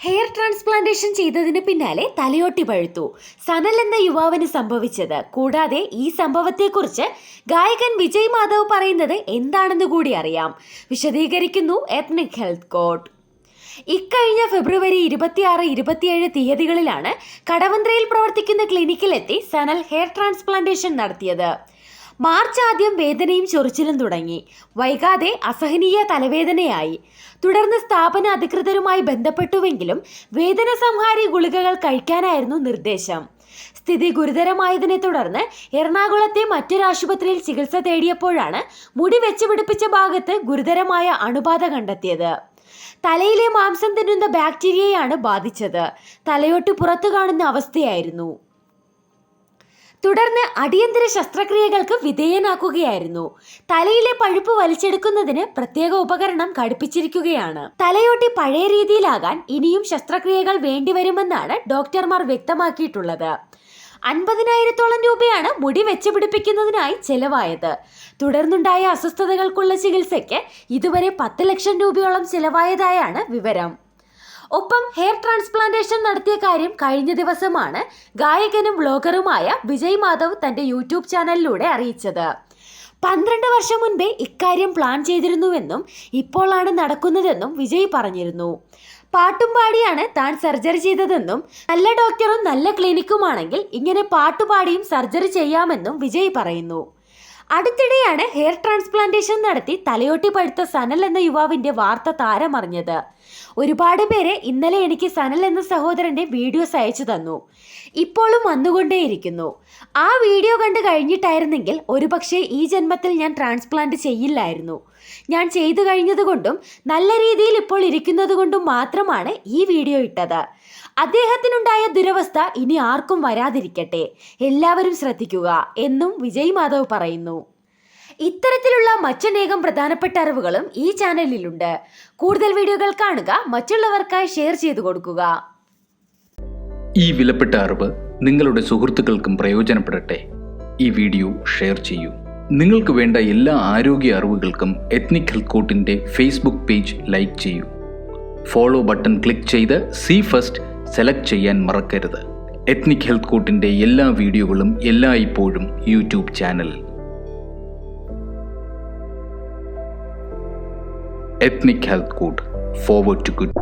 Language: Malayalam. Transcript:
ഹെയർ ട്രാൻസ്പ്ലാന്റേഷൻ ചെയ്തതിന് പിന്നാലെ തലയോട്ടി പഴുത്തു. സനൽ എന്ന യുവാവിന് സംഭവിച്ചത്. കൂടാതെ ഈ സംഭവത്തെക്കുറിച്ച് ഗായകൻ വിജയ് മാധവ് പറയുന്നത് എന്താണെന്ന് കൂടി അറിയാം. വിശദീകരിക്കുന്നു എത്നിക് ഹെൽത്ത് കോഡ് ഇക്കഴിഞ്ഞ ഫെബ്രുവരി ഇരുപത്തിയാറ് ഇരുപത്തിയേഴ് തീയതികളിലാണ് കടവന്ത്രയിൽ പ്രവർത്തിക്കുന്ന ക്ലിനിക്കിലെത്തി സനൽ ഹെയർ ട്രാൻസ്പ്ലാന്റേഷൻ നടത്തിയത്. മാർച്ച് ആദ്യം വേദനയും ചൊറിച്ചിലും തുടങ്ങി. വൈകാതെ അസഹനീയ തലവേദനയായി. തുടർന്ന് സ്ഥാപന അധികൃതരുമായി ബന്ധപ്പെട്ടുവെങ്കിലും വേദന സംഹാരി ഗുളികകൾ കഴിക്കാനായിരുന്നു നിർദ്ദേശം. സ്ഥിതി ഗുരുതരമായതിനെ തുടർന്ന് എറണാകുളത്തെ മറ്റൊരു ആശുപത്രിയിൽ ചികിത്സ തേടിയപ്പോഴാണ് മുടി വെച്ചുപിടിപ്പിച്ച ഭാഗത്ത് ഗുരുതരമായ അണുബാധ കണ്ടെത്തിയത്. തലയിലെ മാംസം തിന്നുന്ന ബാക്ടീരിയയാണ് ബാധിച്ചത്. തലയോട്ട് പുറത്തു കാണുന്ന അവസ്ഥയായിരുന്നു. തുടർന്ന് അടിയന്തര ശസ്ത്രക്രിയകൾക്ക് വിധേയനാക്കുകയായിരുന്നു. തലയിലെ പഴുപ്പ് വലിച്ചെടുക്കുന്നതിന് പ്രത്യേക ഉപകരണം ഘടിപ്പിച്ചിരിക്കുകയാണ്. തലയോട്ടി പഴയ രീതിയിലാകാൻ ഇനിയും ശസ്ത്രക്രിയകൾ വേണ്ടിവരുമെന്നാണ് ഡോക്ടർമാർ വ്യക്തമാക്കിയിട്ടുള്ളത്. അൻപതിനായിരത്തോളം രൂപയാണ് മുടി വെച്ചുപിടിപ്പിക്കുന്നതിനായി ചെലവായത്. തുടർന്നുണ്ടായ അസ്വസ്ഥതകൾക്കുള്ള ചികിത്സയ്ക്ക് ഇതുവരെ പത്ത് ലക്ഷം രൂപയോളം ചെലവായതായാണ് വിവരം. ഒപ്പം ഹെയർ ട്രാൻസ്പ്ലാന്റേഷൻ നടത്തിയ കാര്യം കഴിഞ്ഞ ദിവസമാണ് ഗായകനും വ്ലോഗറുമായ വിജയ് മാധവ് തന്റെ യൂട്യൂബ് ചാനലിലൂടെ അറിയിച്ചത്. പന്ത്രണ്ട് വർഷം മുൻപേ ഇക്കാര്യം പ്ലാൻ ചെയ്തിരുന്നുവെന്നും ഇപ്പോഴാണ് നടക്കുന്നതെന്നും വിജയ് പറഞ്ഞിരുന്നു. പാട്ടും പാടിയാണ് താൻ സർജറി ചെയ്തതെന്നും നല്ല ഡോക്ടറും നല്ല ക്ലിനിക്കുമാണെങ്കിൽ ഇങ്ങനെ പാട്ടുപാടിയും സർജറി ചെയ്യാമെന്നും വിജയ് പറയുന്നു. അടുത്തിടെയാണ് ഹെയർ ട്രാൻസ്പ്ലാന്റേഷൻ നടത്തി തലയോട്ടി പഴുത്ത സനൽ എന്ന യുവാവിന്റെ വാർത്ത താരമറിഞ്ഞത്. ഒരുപാട് പേരെ ഇന്നലെ എനിക്ക് സനൽ എന്ന സഹോദരന്റെ വീഡിയോസ് അയച്ചു തന്നു. ഇപ്പോഴും വന്നുകൊണ്ടേയിരിക്കുന്നു. ആ വീഡിയോ കണ്ടു കഴിഞ്ഞിട്ടായിരുന്നെങ്കിൽ ഒരുപക്ഷെ ഈ ജന്മത്തിൽ ഞാൻ ട്രാൻസ്പ്ലാന്റ് ചെയ്യില്ലായിരുന്നു. ഞാൻ ചെയ്തു കഴിഞ്ഞതുകൊണ്ടും നല്ല രീതിയിൽ ഇപ്പോൾ ഇരിക്കുന്നത് കൊണ്ടും മാത്രമാണ് ഈ വീഡിയോ ഇട്ടത്. അദ്ദേഹത്തിനുണ്ടായ ദുരവസ്ഥ ഇനി ആർക്കും വരാതിരിക്കട്ടെ. എല്ലാവരും ശ്രദ്ധിക്കുക എന്നും വിജയ് മാധവ് പറയുന്നു. ഇത്തരത്തിലുള്ള മറ്റനേകം പ്രധാനപ്പെട്ട അറിവുകളും ഈ ചാനലിലുണ്ട്. കൂടുതൽ വീഡിയോകൾ കാണുക മറ്റുള്ളവർക്കായി ഷെയർ ചെയ്തു കൊടുക്കുക. ഈ വിലപ്പെട്ട അറിവ് നിങ്ങളുടെ സുഹൃത്തുക്കൾക്കും പ്രയോജനപ്പെടട്ടെ. ഈ വീഡിയോ ഷെയർ ചെയ്യൂ. നിങ്ങൾക്ക് വേണ്ട എല്ലാ ആരോഗ്യ അറിവുകൾക്കും എത്നിക് ഹെൽത്ത് കോട്ടിന്റെ ഫേസ്ബുക്ക് പേജ് ലൈക്ക് ചെയ്യൂ. ഫോളോ ബട്ടൺ ക്ലിക്ക് ചെയ്ത് സി ഫസ്റ്റ് സെലക്ട് ചെയ്യാൻ മറക്കരുത്. എത്നിക് ഹെൽത്ത് കോട്ടിന്റെ എല്ലാ വീഡിയോകളും എല്ലായ്പ്പോഴും യൂട്യൂബ് ചാനലിൽ ethnic health court forward to good